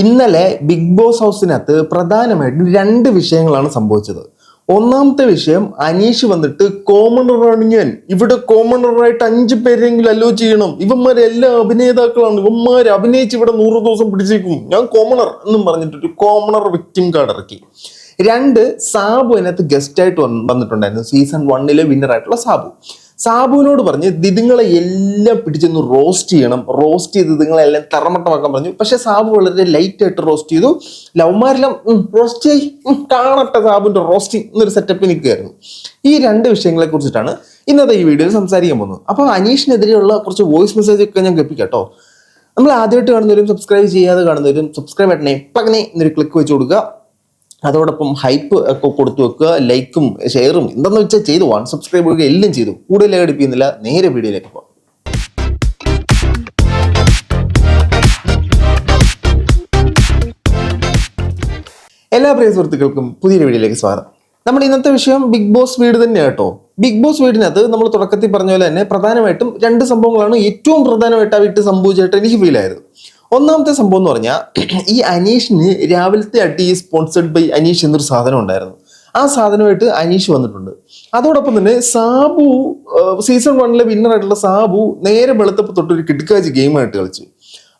ഇന്നലെ big boss ഹൗസിനകത്ത് പ്രധാനമായിട്ടും രണ്ട് വിഷയങ്ങളാണ് സംഭവിച്ചത്. ഒന്നാമത്തെ വിഷയം അനീഷ് വന്നിട്ട് കോമണറാണ് ഞാൻ ഇവിടെ കോമണറായിട്ട് അഞ്ച് പേരെങ്കിലും അലോ ചെയ്യണം. ഇവന്മാരെല്ലാം അഭിനേതാക്കളാണ്. ഇവന്മാർ അഭിനയിച്ച് ഇവിടെ നൂറ് ദിവസം പിടിച്ചേക്കും ഞാൻ കോമണർ എന്നും പറഞ്ഞിട്ടൊരു കോമണർ വിക്ടിം കാർഡ് ഇറക്കി. രണ്ട് സാബു അതിനകത്ത് ഗസ്റ്റ് ആയിട്ട് വന്നിട്ടുണ്ടായിരുന്നു. സീസൺ വണ്ണിലെ വിന്നർ ആയിട്ടുള്ള സാബു. സാബുവിനോട് പറഞ്ഞ് ദിതുങ്ങളെ എല്ലാം പിടിച്ചൊന്ന് റോസ്റ്റ് ചെയ്യണം. റോസ്റ്റ് ചെയ്ത് ദിതുങ്ങളെല്ലാം തറമട്ടമാക്കാൻ പറഞ്ഞു. പക്ഷെ സാബു വളരെ ലൈറ്റ് ആയിട്ട് റോസ്റ്റ് ചെയ്തു. ലവ്മാരെല്ലാം റോസ്റ്റ് ചെയ് കാണട്ടെ സാബുവിന്റെ റോസ്റ്റിംഗ് എന്നൊരു സെറ്റപ്പ് നിൽക്കുകയായിരുന്നു ഈ രണ്ട് വിഷയങ്ങളെ കുറിച്ചിട്ടാണ് ഇന്നത്തെ ഈ വീഡിയോയിൽ സംസാരിക്കാൻ പോകുന്നത്. അപ്പോൾ അനീഷിനെതിരെയുള്ള കുറച്ച് വോയിസ് മെസ്സേജ് ഒക്കെ ഞാൻ കേൾപ്പിക്കാം കേട്ടോ. നമ്മൾ ആദ്യമായിട്ട് കാണുന്നവരും സബ്സ്ക്രൈബ് ചെയ്യാതെ കാണുന്നവരും സബ്സ്ക്രൈബ് ബട്ടണേ പകനെ എന്നൊരു ക്ലിക്ക് വെച്ച് കൊടുക്കുക. അതോടൊപ്പം ഹൈപ്പ് ഒക്കെ കൊടുത്തു വെക്കുക ലൈക്കും ഷെയറും എന്തെന്ന് വെച്ചാൽ ചെയ്തു. വൺ സബ്സ്ക്രൈബ് ചെയ്യുക എല്ലാം ചെയ്തു. കൂടുതൽ ഘടിപ്പിക്കുന്നില്ല നേരെ വീഡിയോയിലേക്ക് പോകാം. എല്ലാ പ്രിയ സുഹൃത്തുക്കൾക്കും പുതിയൊരു വീഡിയോയിലേക്ക് സ്വാഗതം. നമ്മുടെ ഇന്നത്തെ വിഷയം ബിഗ് ബോസ് വീട് തന്നെയാണ് കേട്ടോ. ബിഗ് ബോസ് വീടിനകത്ത് നമ്മൾ തുടക്കത്തിൽ പറഞ്ഞ പോലെ തന്നെ പ്രധാനമായിട്ടും രണ്ട് സംഭവങ്ങളാണ് ഏറ്റവും പ്രധാനമായിട്ട് ആ വീട്ടിൽ സംഭവിച്ചായിട്ട് എനിക്ക് ഫീൽ ആയത്. ഒന്നാമത്തെ സംഭവം എന്ന് പറഞ്ഞാൽ ഈ അനീഷിന് രാവിലത്തെ അടി സ്പോൺസർഡ് ബൈ അനീഷ് എന്നൊരു സാധനം ഉണ്ടായിരുന്നു. ആ സാധനമായിട്ട് അനീഷ് വന്നിട്ടുണ്ട്. അതോടൊപ്പം തന്നെ സാബു സീസൺ വണ്ണിലെ വിന്നർ ആയിട്ടുള്ള സാബു നേരെ വെളുത്തപ്പോൾ തൊട്ട് ഒരു കിടക്കാച്ചി ഗെയിമായിട്ട് കളിച്ചു.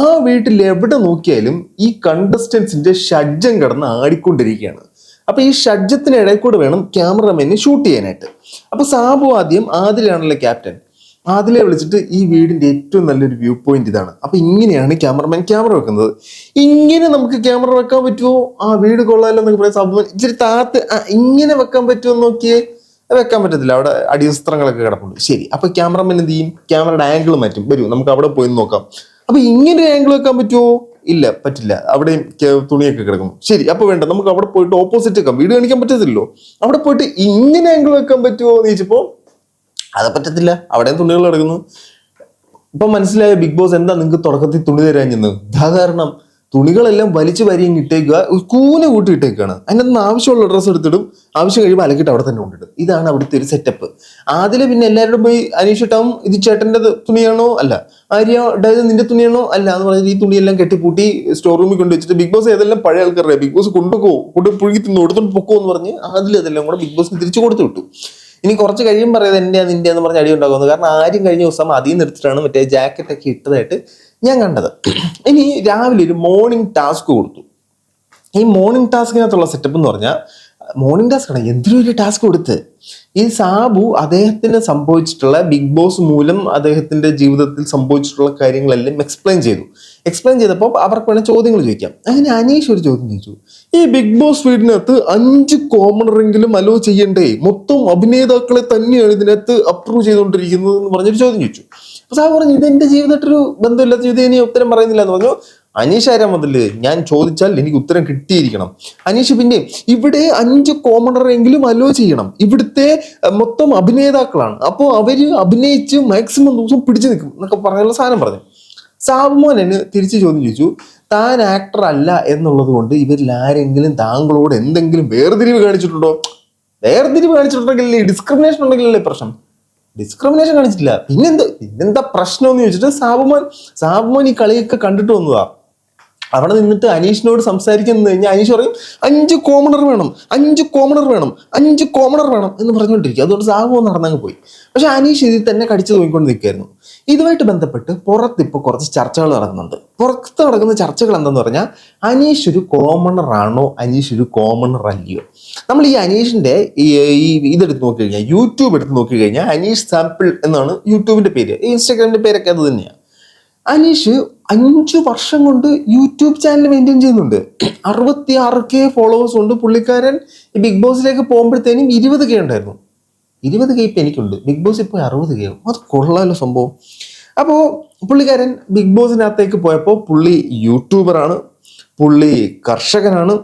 ആ വീട്ടിൽ എവിടെ നോക്കിയാലും ഈ കണ്ടസ്റ്റൻസിന്റെ ഷഡ്ജം കിടന്ന് ആടിക്കൊണ്ടിരിക്കുകയാണ്. അപ്പൊ ഈ ഷഡ്ജത്തിന് ഇടയിൽ കൂടെ വേണം ക്യാമറമാനെ ഷൂട്ട് ചെയ്യാനായിട്ട്. അപ്പൊ സാബു ആദ്യം ആദിലാണല്ലോ ക്യാപ്റ്റൻ ആദിലെ വിളിച്ചിട്ട് ഈ വീടിന്റെ ഏറ്റവും നല്ലൊരു വ്യൂ പോയിന്റ് ഇതാണ്. അപ്പൊ ഇങ്ങനെയാണ് ക്യാമറമാൻ ക്യാമറ വെക്കുന്നത്. ഇങ്ങനെ നമുക്ക് ക്യാമറ വെക്കാൻ പറ്റുമോ ആ വീട് കൊള്ളാലോ എന്നൊക്കെ പറയാം സാബു ഇച്ചിരി താത്ത് ഇങ്ങനെ വെക്കാൻ പറ്റുമോ നോക്കിയേ? വെക്കാൻ പറ്റത്തില്ല. അവിടെ അടിവസ്ത്രങ്ങളൊക്കെ കിടപ്പുണ്ട്. ശരി അപ്പൊ ക്യാമറമാൻ എന്ത് ചെയ്യും? ക്യാമറയുടെ ആംഗിൾ മാറ്റും. വരൂ നമുക്ക് അവിടെ പോയി നോക്കാം. അപ്പൊ ഇങ്ങനെ ആംഗിൾ വെക്കാൻ പറ്റുമോ ഇല്ല പറ്റില്ല. അവിടെയും തുണിയൊക്കെ കിടക്കും. ശരി അപ്പൊ വേണ്ട. നമുക്ക് അവിടെ പോയിട്ട് ഓപ്പോസിറ്റ് വെക്കാം. വീട് കാണിക്കാൻ പറ്റത്തില്ലല്ലോ. അവിടെ പോയിട്ട് ഇങ്ങനെ ആംഗിൾ വെക്കാൻ പറ്റുമോ എന്ന് ചോദിച്ചപ്പോ അത് പറ്റത്തില്ല. അവിടെയും തുണികൾ കിടക്കുന്നു. ഇപ്പൊ മനസ്സിലായ ബിഗ് ബോസ് എന്താ നിങ്ങൾക്ക് തുടക്കത്തിൽ തുണി തരാൻ ഇതാ കാരണം തുണികളെല്ലാം വലിച്ചു വരിയും ഇട്ടേക്കുക കൂന കൂട്ടി ഇട്ടേക്കാണ്. അതിനകത്ത് ആവശ്യമുള്ള ഡ്രസ്സ് എടുത്തിടും. ആവശ്യം കഴിയുമ്പോൾ അലക്കിട്ട് അവിടെ തന്നെ കൊണ്ടിടും. ഇതാണ് അവിടുത്തെ ഒരു സെറ്റപ്പ് ആദ്യം പിന്നെ എല്ലാവരും പോയി അനീഷ് ഇട്ടാവും. ഇത് ചേട്ടന്റെ തുണിയാണോ? അല്ല. ആര്യ നിന്റെ തുണിയാണോ? അല്ല. എന്ന് പറഞ്ഞാൽ ഈ തുണിയെല്ലാം കെട്ടിപ്പൂട്ടി സ്റ്റോർ റൂമിൽ കൊണ്ട് വെച്ചിട്ട് ബിഗ് ബോസ് ഏതെല്ലാം പഴയ ആൾക്കാരുടെ ബിഗ് ബോസ് കൊണ്ടുപോകും. കൊണ്ട് പുഴുകി തിന്നു കൊടുത്തോണ്ട് പൊക്കോ എന്ന് പറഞ്ഞ് ആദ്യം അതെല്ലാം കൂടെ ബിഗ് ബോസിന് തിരിച്ചു കൊടുത്തു വിട്ടു. ഇനി കുറച്ച് കഴിയുമ്പോൾ പറയുന്നത് എന്റെ നിന്റെ എന്ന് പറഞ്ഞ് അടി ഉണ്ടാകുന്നത് കാരണം ആരും കഴിഞ്ഞ ദിവസം അതിൽ നിന്ന് എടുത്തിട്ടാണ് മറ്റേ ജാക്കറ്റൊക്കെ ഇട്ടതായിട്ട് ഞാൻ കണ്ടത്. ഇനി രാവിലെ ഒരു മോർണിംഗ് ടാസ്ക് കൊടുത്തു. ഈ മോർണിംഗ് ടാസ്കിനകത്തുള്ള സെറ്റപ്പ് എന്ന് പറഞ്ഞാൽ മോർണിംഗ് ടാസ്ക് ആണ്. എന്തിനും ഒരു ടാസ്ക് കൊടുത്ത്? ഈ സാബു അദ്ദേഹത്തിന് സംഭവിച്ചിട്ടുള്ള ബിഗ് ബോസ് മൂലം അദ്ദേഹത്തിന്റെ ജീവിതത്തിൽ സംഭവിച്ചിട്ടുള്ള കാര്യങ്ങളെല്ലാം എക്സ്പ്ലെയിൻ ചെയ്തു. എക്സ്പ്ലെയിൻ ചെയ്തപ്പോൾ അവർക്ക് വേണേൽ ചോദ്യങ്ങൾ ചോദിക്കാം. അങ്ങനെ അനീഷ് ഒരു ചോദ്യം ചോദിച്ചു. ഈ ബിഗ് ബോസ് വീടിനകത്ത് അഞ്ച് കോമണറെങ്കിലും അലോ ചെയ്യണ്ടേ? മൊത്തം അഭിനേതാക്കളെ തന്നെയാണ് ഇതിനകത്ത് അപ്രൂവ് ചെയ്തുകൊണ്ടിരിക്കുന്നത് എന്ന് പറഞ്ഞൊരു ചോദ്യം ചോദിച്ചു. അപ്പോൾ സാർ പറഞ്ഞു ഇത് എന്റെ ജീവിതമായിട്ടൊരു ബന്ധമില്ലാത്ത ചോദ്യം ഇനി ഉത്തരം പറയുന്നില്ല എന്ന് പറഞ്ഞു. അനീഷ് ആരാ മുതൽ? ഞാൻ ചോദിച്ചാൽ എനിക്ക് ഉത്തരം കിട്ടിയിരിക്കണം. അനീഷ് പിന്നെ ഇവിടെ അഞ്ച് കോമണറെങ്കിലും അലോ ചെയ്യണം. ഇവിടുത്തെ മൊത്തം അഭിനേതാക്കളാണ്. അപ്പോൾ അവർ അഭിനയിച്ച് മാക്സിമം ദിവസം പിടിച്ചു നിൽക്കും എന്നൊക്കെ പറഞ്ഞുള്ള സാധനം പറഞ്ഞു. സാബുമോൻ എന്നെ തിരിച്ചു ചോദ്യം ചോദിച്ചു താൻ ആക്ടർ അല്ല എന്നുള്ളത് കൊണ്ട് ഇവരിൽ ആരെങ്കിലും താങ്കളോട് എന്തെങ്കിലും വേർതിരിവ് കാണിച്ചിട്ടുണ്ടോ? വേർതിരിവ് കാണിച്ചിട്ടുണ്ടെങ്കിൽ ഡിസ്ക്രിമിനേഷൻ ഉണ്ടെങ്കിലല്ലേ പ്രശ്നം? ഡിസ്ക്രിമിനേഷൻ കാണിച്ചിട്ടില്ല. പിന്നെന്താ പിന്നെന്താ പ്രശ്നം എന്ന് ചോദിച്ചിട്ട് സാബുമോൻ സാബുമോൻ ഈ കളിയൊക്കെ കണ്ടിട്ട് വന്നതാ. അവിടെ നിന്നിട്ട് അനീഷിനോട് സംസാരിക്കുന്നത് കഴിഞ്ഞാൽ അനീഷ് പറയും അഞ്ച് കോമണർ വേണം അഞ്ച് കോമണർ വേണം അഞ്ച് കോമണർ വേണം എന്ന് പറഞ്ഞുകൊണ്ടിരിക്കും. അതുകൊണ്ട് സാബു നടന്നങ്ങ് പോയി. പക്ഷെ അനീഷ് ഇതിൽ തന്നെ കടിച്ചു നോക്കിക്കൊണ്ട് നിൽക്കുകയായിരുന്നു. ഇതുമായിട്ട് ബന്ധപ്പെട്ട് പുറത്ത് ഇപ്പോൾ കുറച്ച് ചർച്ചകൾ നടക്കുന്നുണ്ട്. പുറത്ത് നടക്കുന്ന ചർച്ചകൾ എന്തെന്ന് പറഞ്ഞാൽ അനീഷ് ഒരു കോമണർ ആണോ അനീഷ് ഒരു കോമണർ അല്ലയോ? നമ്മൾ ഈ അനീഷിന്റെ ഈ ഇതെടുത്ത് നോക്കി കഴിഞ്ഞാൽ യൂട്യൂബ് എടുത്ത് നോക്കി കഴിഞ്ഞാൽ അനീഷ് സാമ്പിൾ എന്നാണ് യൂട്യൂബിന്റെ പേര്. ഇൻസ്റ്റാഗ്രാമിന്റെ പേരൊക്കെ അത് തന്നെയാണ് അനീഷ് അഞ്ചു വർഷം കൊണ്ട് യൂട്യൂബ് ചാനൽ മെയിന്റെയിൻ ചെയ്യുന്നുണ്ട്. അറുപത്തി ആറ് കെ ഫോളോവേഴ്സ് ഉണ്ട്. പുള്ളിക്കാരൻ ബിഗ് ബോസിലേക്ക് പോകുമ്പോഴത്തേനും ഇരുപത് കെ ഉണ്ടായിരുന്നു. ഇരുപത് കെ ഇപ്പം എനിക്കുണ്ട്. ബിഗ് ബോസ് ഇപ്പോൾ അറുപത് കെ അത് കൊള്ളാലോ സംഭവം. അപ്പോൾ പുള്ളിക്കാരൻ ബിഗ് ബോസിനകത്തേക്ക് പോയപ്പോൾ പുള്ളി യൂട്യൂബറാണ് പുള്ളി കർഷകനാണ്.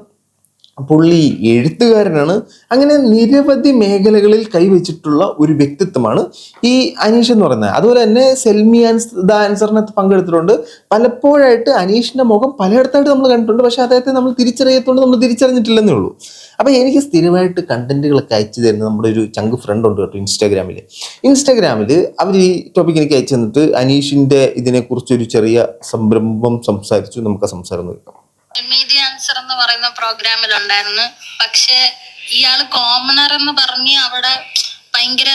പുള്ളി എഴുത്തുകാരനാണ്. അങ്ങനെ നിരവധി മേഖലകളിൽ കൈവച്ചിട്ടുള്ള ഒരു വ്യക്തിത്വമാണ് ഈ അനീഷ് എന്ന് പറയുന്നത്. അതുപോലെ തന്നെ സെൽമിയാൻസ് ദ ആൻസറിനകത്ത് പങ്കെടുത്തിട്ടുണ്ട്. പലപ്പോഴായിട്ട് അനീഷിന്റെ മുഖം പലയിടത്തായിട്ട് നമ്മൾ കണ്ടിട്ടുണ്ട്. പക്ഷെ അദ്ദേഹത്തെ നമ്മൾ തിരിച്ചറിയത്തോണ്ട് നമ്മൾ തിരിച്ചറിഞ്ഞിട്ടില്ലെന്നേ ഉള്ളൂ. അപ്പൊ എനിക്ക് സ്ഥിരമായിട്ട് കണ്ടന്റുകളൊക്കെ അയച്ചു തരുന്ന നമ്മുടെ ഒരു ചങ്ക് ഫ്രണ്ട് ഉണ്ട് കേട്ടോ ഇൻസ്റ്റാഗ്രാമിൽ ഇൻസ്റ്റാഗ്രാമിൽ അവർ ഈ ടോപ്പിക് എനിക്ക് അയച്ചു തന്നിട്ട് അനീഷിന്റെ ഇതിനെക്കുറിച്ചൊരു ചെറിയ സംരംഭം സംസാരിച്ചു. നമുക്ക് ആ സംസാരം ഒന്ന് മീഡിയ ആൻസർ എന്ന് പറയുന്ന പ്രോഗ്രാമിൽ ഉണ്ടായിരുന്നു. പക്ഷെ ഇയാൾ കോമണർ എന്ന് പറഞ്ഞ് അവിടെ ഭയങ്കര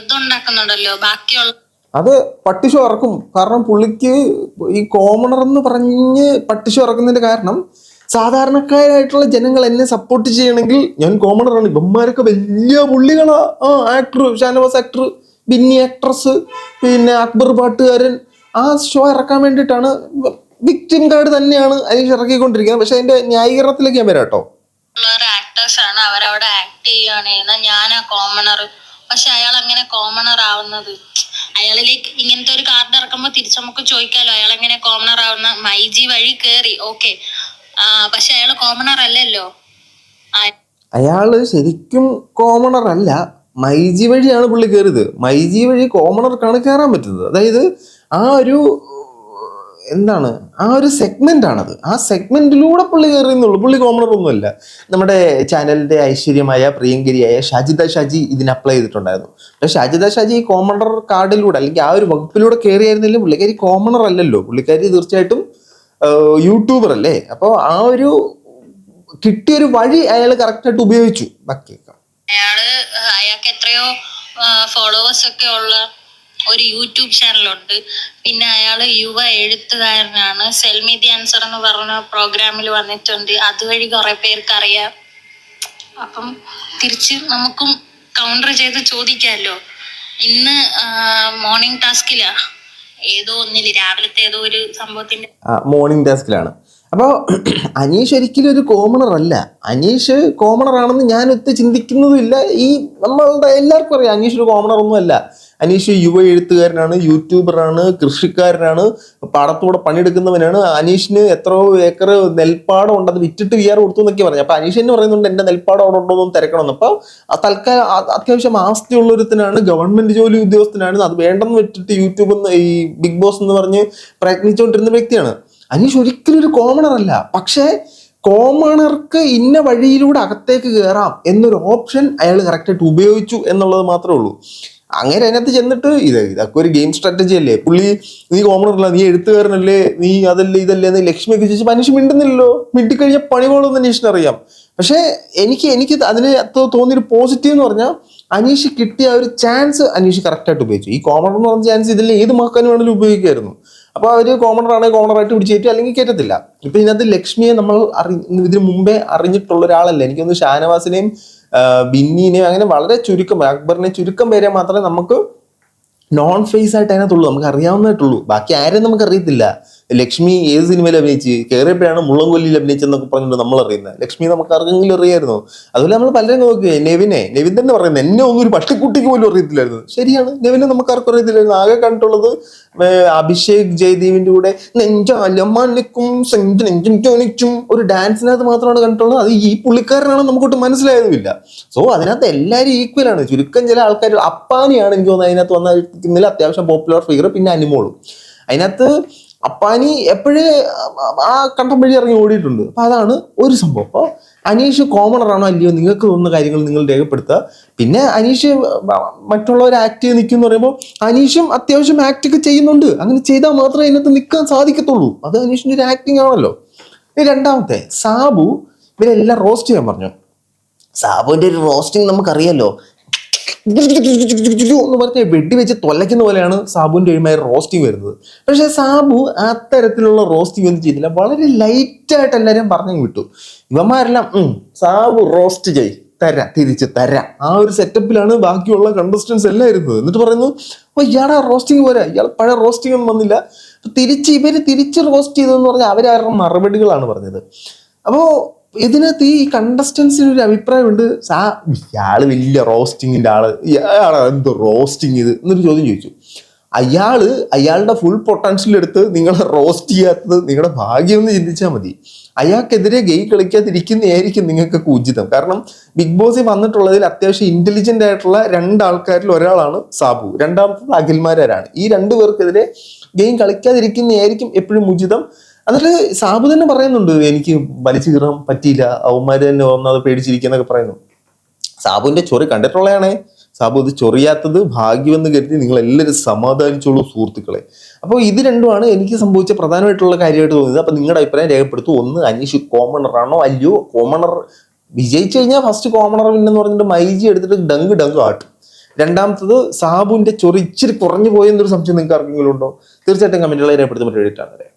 ഇതുണ്ടാക്കുന്നുണ്ടല്ലോ ബാക്കിയുള്ള അത് പട്ടിശ ഉറക്കും. കാരണം പുള്ളിക്ക് ഈ കോമണർ എന്ന് പറഞ്ഞ് പട്ടിശ ഉറക്കുന്നതിന്റെ കാരണം സാധാരണക്കാരായിട്ടുള്ള ജനങ്ങൾ എന്നെ സപ്പോർട്ട് ചെയ്യണമെങ്കിൽ ഞാൻ കോമണറാണ് ഇവന്മാരൊക്കെ വലിയ പുള്ളികളാ. ആ actor Shanavas actor Binny actress പിന്നെ അക്ബർ പാട്ടുകാരൻ. ആ ഷോ ഇറക്കാൻ വേണ്ടിയിട്ടാണ് വിക്ടിം കാർഡ് തന്നെയാണ് അനീഷ് ഇറക്കിക്കൊണ്ടിരിക്കുന്നത്. പക്ഷെ അതിന്റെ ന്യായീകരണത്തിലേക്ക് ഞാൻ വരാം കേട്ടോ ആക്ടേഴ്സ് ആണ്. അവരവിടെ ആക്ട് ചെയ്യുകയാണ് ചെയ്യുന്നത് ഞാനാ കോമണർ പക്ഷെ അയാൾ അങ്ങനെ കോമണർ ആവുന്നത്? അയാളിലേക്ക് ഇങ്ങനത്തെ ഒരു കാർഡ് ഇറക്കുമ്പോൾ തിരിച്ചു നമുക്ക് ചോദിക്കാലോ. അയാൾ എങ്ങനെ കോമണർ ആവുന്ന? മൈജി വഴി കേറി. ഓക്കെ പക്ഷെ അയാൾ കോമണർ അല്ലല്ലോ. അയാൾ ശരിക്കും കോമണർ അല്ല. മൈജി വഴിയാണ് പുള്ളി കയറിയത് മൈജി വഴി കോമണർക്കാണ് കയറാൻ പറ്റുന്നത്. അതായത് ആ ഒരു എന്താണ്? ആ ഒരു സെഗ്മെന്റ് ആണത്. ആ സെഗ്മെന്റിലൂടെ പുള്ളി കയറി എന്നുള്ളൂ പുള്ളി കോമണർ ഒന്നുമല്ല. നമ്മുടെ ചാനലിന്റെ ഐശ്വര്യമായ പ്രിയങ്കരിയായ ഷാജിദ ഷാജി ഇതിന് അപ്ലൈ ചെയ്തിട്ടുണ്ടായിരുന്നു. പക്ഷെ ഷാജിദ ഷാജി ഈ കോമണർ കാർഡിലൂടെ അല്ലെങ്കിൽ ആ ഒരു വകുപ്പിലൂടെ കയറിയായിരുന്നില്ല പുള്ളിക്കാരി കോമണർ അല്ലല്ലോ. പുള്ളിക്കാരി തീർച്ചയായിട്ടും യൂട്യൂബർ അല്ലേ? അപ്പോൾ ആ ഒരു കിട്ടിയൊരു വഴി അയാൾ കറക്റ്റായിട്ട് ഉപയോഗിച്ചു. ബാക്കിയൊക്കെ. അയാൾ അയാൾക്ക് എത്രയോ ഫോളോവേഴ്സ് ഒക്കെ ഉള്ള ഒരു യൂട്യൂബ് ചാനലുണ്ട്. പിന്നെ അയാൾ യുവ എഴുത്തുകാരനാണ്. സെൽമി ദി എന്ന് പറഞ്ഞ പ്രോഗ്രാമിൽ വന്നിട്ടുണ്ട്. അതുവഴി കുറെ പേർക്ക് അറിയാം. അപ്പം തിരിച്ച് നമുക്കും കൗണ്ടർ ചെയ്ത് ചോദിക്കാമല്ലോ ഇന്ന് മോർണിംഗ് ടാസ്കിലാ ഏതോ ഒന്നിൽ രാവിലത്തെ ഏതോ ഒരു സംഭവത്തിന്റെ മോർണിംഗ് ടാസ്കിലാണ് അപ്പോൾ അനീഷ് ഒരിക്കലും ഒരു കോമണർ അല്ല. അനീഷ് കോമണർ ആണെന്ന് ഞാൻ ഒത്ത് ചിന്തിക്കുന്നതുമില്ല. ഈ നമ്മളുടെ എല്ലാവർക്കും അറിയാം അനീഷ് ഒരു കോമണർ ഒന്നും അല്ല അനീഷ് യുവ എഴുത്തുകാരനാണ് യൂട്യൂബറാണ് കൃഷിക്കാരനാണ് പാടത്തൂടെ പണിയെടുക്കുന്നവനാണ്. അനീഷിന് എത്രയോ ഏക്കർ നെൽപ്പാടം ഉണ്ട്. അത് വിറ്റിട്ട് വിയാർ കൊടുത്തു എന്നൊക്കെ പറഞ്ഞു. അപ്പൊ അനീഷ് എന്ന് പറയുന്നുണ്ട് എന്റെ നെൽപ്പാടം അവിടെ ഉണ്ടോ എന്ന് തിരക്കണമെന്ന്. അപ്പൊ തൽക്കാലം അത്യാവശ്യം ആസ്തി ഉള്ളൊരുത്തിനാണ്. ഗവൺമെന്റ് ജോലി ഉദ്യോഗസ്ഥനാണ്. അത് വേണ്ടെന്ന് വെച്ചിട്ട് യൂട്യൂബ് ഈ ബിഗ് ബോസ് എന്ന് പറഞ്ഞ് പ്രയത്നിച്ചുകൊണ്ടിരുന്ന വ്യക്തിയാണ്. അനീഷ് ഒരിക്കലും ഒരു കോമണർ അല്ല. പക്ഷേ കോമണർക്ക് ഇന്ന വഴിയിലൂടെ അകത്തേക്ക് കയറാം എന്നൊരു ഓപ്ഷൻ അയാൾ കറക്റ്റായിട്ട് ഉപയോഗിച്ചു എന്നുള്ളത് മാത്രമേ ഉള്ളൂ. അങ്ങനെ അതിനകത്ത് ചെന്നിട്ട് ഇത് ഇതൊക്കെ ഒരു ഗെയിം സ്ട്രാറ്റജി അല്ലേ? പുള്ളി നീ കോമണറല്ല നീ എഴുത്തുകാരനല്ലേ നീ അതല്ലേ ഇതല്ലേ എന്ന് ലക്ഷ്മിയൊക്കെ ചോദിച്ചാൽ മനുഷ്യൻ മിണ്ടുന്നില്ലല്ലോ. മിണ്ടിക്കഴിഞ്ഞാൽ പണി കൊള്ളുമെന്ന് അനീഷിന് അറിയാം. പക്ഷേ എനിക്ക് എനിക്ക് അതിന് തോന്നിയൊരു പോസിറ്റീവ് എന്ന് പറഞ്ഞാൽ അനീഷ് കിട്ടിയ ഒരു ചാൻസ് അനീഷ് കറക്റ്റായിട്ട് ഉപയോഗിച്ചു. ഈ കോമണർ എന്ന് പറഞ്ഞ ചാൻസ് ഇതിൽ ഏത് മാക്കാനും വേണമെങ്കിലും ഉപയോഗിക്കായിരുന്നു. അപ്പോൾ അവർ കോമണർ ആണെങ്കിൽ കോമണറായിട്ട് കയറ്റി അല്ലെങ്കിൽ കയറ്റത്തില്ല. ഇപ്പൊ ഇതിനകത്ത് ലക്ഷ്മിയെ നമ്മൾ അറി ഇതിന് മുമ്പേ അറിഞ്ഞിട്ടുള്ള ഒരാളല്ല? എനിക്കൊന്ന് ഷാനവാസിനെയും ബിന്നിനെയും അങ്ങനെ വളരെ ചുരുക്കം അക്ബറിനെ ചുരുക്കം പേരെ മാത്രമേ നമുക്ക് നോൺ ഫേസ് ആയിട്ട് അതിനകത്തുള്ളൂ നമുക്ക് അറിയാവുന്നതായിട്ടുള്ളൂ. ബാക്കി ആരെയും നമുക്ക് അറിയത്തില്ല. ലക്ഷ്മി ഏത് സിനിമയിൽ അഭിനയിച്ച്? കയറിയപ്പോഴാണ് മുള്ളംകൊല്ലിയിൽ അഭിനയിച്ചെന്നൊക്കെ പറഞ്ഞിട്ട് നമ്മൾ അറിയുന്നത് ലക്ഷ്മി നമുക്ക് ആർക്കെങ്കിലും അറിയായിരുന്നു? അതുപോലെ നമ്മൾ പലരും നോക്കുക നെവിനെ. നെവിൻ തന്നെ പറയുന്നത് എന്നെ ഒന്നും ഒരു പട്ടിക്കുട്ടിക്ക് പോലും അറിയത്തില്ലായിരുന്നു. ശരിയാണ്. നെവിനെ നമുക്ക് ആർക്കും അറിയത്തില്ലായിരുന്നു. ആകെ കണ്ടിട്ടുള്ളത് അഭിഷേക് ജയദീപിന്റെ കൂടെ നെഞ്ചാലും നെഞ്ചും ഒരു ഡാൻസിനകത്ത് മാത്രമാണ് കണ്ടിട്ടുള്ളത്. അത് ഈ പുള്ളിക്കാരനാണ് നമുക്കൊട്ട് മനസ്സിലായതുമില്ല. സോ അതിനകത്ത് എല്ലാവരും ഈക്വൽ ആണ്. ചുരുക്കം ചില ആൾക്കാർ അപ്പാനിയാണ് എനിക്ക് തോന്നുന്നത് അതിനകത്ത് വന്നിരിക്കുന്നതിൽ അത്യാവശ്യം പോപ്പുലർ ഫിഗർ പിന്നെ അനിമോളും അതിനകത്ത് അപ്പാനി എപ്പോഴേ ആ കണ്ടം വഴി ഇറങ്ങി ഓടിയിട്ടുണ്ട്. അപ്പൊ അതാണ് ഒരു സംഭവം. അപ്പോൾ അനീഷ് കോമണറാണോ അല്ലയോ നിങ്ങൾക്ക് തോന്നുന്ന കാര്യങ്ങൾ നിങ്ങൾ രേഖപ്പെടുത്തുക. പിന്നെ അനീഷ് മറ്റുള്ളവർ ആക്ട് ചെയ്ത് നിൽക്കും എന്ന് പറയുമ്പോൾ അനീഷും അത്യാവശ്യം ആക്ട് ഒക്കെ ചെയ്യുന്നുണ്ട്. അങ്ങനെ ചെയ്താൽ മാത്രമേ അതിനകത്ത് നിൽക്കാൻ സാധിക്കത്തുള്ളൂ. അത് അനീഷിന്റെ ഒരു ആക്ടിങ് ആണല്ലോ. രണ്ടാമത്തെ സാബു. ഇവരെല്ലാം റോസ്റ്റ് ചെയ്യാൻ പറഞ്ഞു. സാബുവിന്റെ ഒരു റോസ്റ്റിംഗ് നമുക്കറിയാലോ. എന്ന് വെടി വെച്ച് തൊലയ്ക്കുന്ന പോലെയാണ് സാബുവിന്റെ എഴുമായ റോസ്റ്റിംഗ് വരുന്നത്. പക്ഷേ സാബു അത്തരത്തിലുള്ള റോസ്റ്റിംഗ് ഒന്നും ചെയ്തില്ല. വളരെ ലൈറ്റായിട്ട് എല്ലാവരും പറഞ്ഞു വിട്ടു. ഇവന്മാരെല്ലാം സാബു റോസ്റ്റ് ചെയ് തരാം തിരിച്ച് തരാം. ആ ഒരു സെറ്റപ്പിലാണ് ബാക്കിയുള്ള കണ്ടസ്റ്റൻസ് എല്ലാം ഇരുന്നത്. എന്നിട്ട് പറയുന്നു ഓ ഇയാളെ റോസ്റ്റിംഗ് പോരാ. ഇയാൾ പഴയ റോസ്റ്റിംഗ് ഒന്നും വന്നില്ല. തിരിച്ച് ഇവർ തിരിച്ച് റോസ്റ്റ് ചെയ്തെന്ന് പറഞ്ഞാൽ അവരവരുടെ മറുപടികളാണ് പറഞ്ഞത്. അപ്പോ ഇതിനകത്ത് ഈ കണ്ടസ്റ്റൻസിന് ഒരു അഭിപ്രായമുണ്ട്. സാ ഇയാൾ വലിയ റോസ്റ്റിങ്ങിന്റെ ആൾ. ഇയാളാണ് എന്ത് റോസ്റ്റിങ് ഇത്? എന്നൊരു ചോദ്യം ചോദിച്ചു. അയാൾ അയാളുടെ ഫുൾ പൊട്ടൻഷ്യൽ എടുത്ത് നിങ്ങളെ റോസ്റ്റ് ചെയ്യാത്തത് നിങ്ങളുടെ ഭാഗ്യം എന്ന് ചിന്തിച്ചാൽ മതി. അയാൾക്കെതിരെ ഗെയിം കളിക്കാതിരിക്കുന്നതായിരിക്കും നിങ്ങൾക്കൊക്കെ ഉചിതം. കാരണം ബിഗ് ബോസിൽ വന്നിട്ടുള്ളതിൽ അത്യാവശ്യം ഇന്റലിജന്റ് ആയിട്ടുള്ള രണ്ടാൾക്കാരിൽ ഒരാളാണ് സാബു. രണ്ടാമത്തത് അഖിൽമാരാണ്. ഈ രണ്ടു പേർക്കെതിരെ ഗെയിം കളിക്കാതിരിക്കുന്നതായിരിക്കും എപ്പോഴും ഉചിതം. എന്നിട്ട് സാബു തന്നെ പറയുന്നുണ്ട് എനിക്ക് വലിച്ചു കീറാൻ പറ്റിയില്ല അവന്മാര് തന്നെ ഒന്നത് പേടിച്ചിരിക്കുന്നൊക്കെ പറയുന്നു. സാബുവിന്റെ ചൊറി കണ്ടിട്ടുള്ളതാണേ സാബു ഇത് ചൊറിയാത്തത് ഭാഗ്യമെന്ന് കരുതി നിങ്ങൾ എല്ലാവരും സമാധാനിച്ചോളൂ സുഹൃത്തുക്കളെ. അപ്പോൾ ഇത് രണ്ടുമാണ് എനിക്ക് സംഭവിച്ച പ്രധാനമായിട്ടുള്ള കാര്യമായിട്ട് തോന്നിയത്. അപ്പോൾ നിങ്ങളുടെ അഭിപ്രായം രേഖപ്പെടുത്തു. ഒന്ന് അനീഷ് കോമണറാണോ അല്ലയോ? കോമണർ വിജയിച്ചു കഴിഞ്ഞാൽ ഫസ്റ്റ് കോമണർ പിന്നെന്ന് പറഞ്ഞിട്ട് മൈജി എടുത്തിട്ട് ഡങ്ക് ഡങ്ക് ആട്ടും. രണ്ടാമത്തത് സാബുവിന്റെ ചൊറി ഇച്ചിരി കുറഞ്ഞു പോയെന്നൊരു സംശയം നിങ്ങൾക്ക് ആർക്കെങ്കിലും ഉണ്ടോ? തീർച്ചയായിട്ടും കമന്റുകളെ എഴുതിയിട്ടാണ് മറ്റൊരു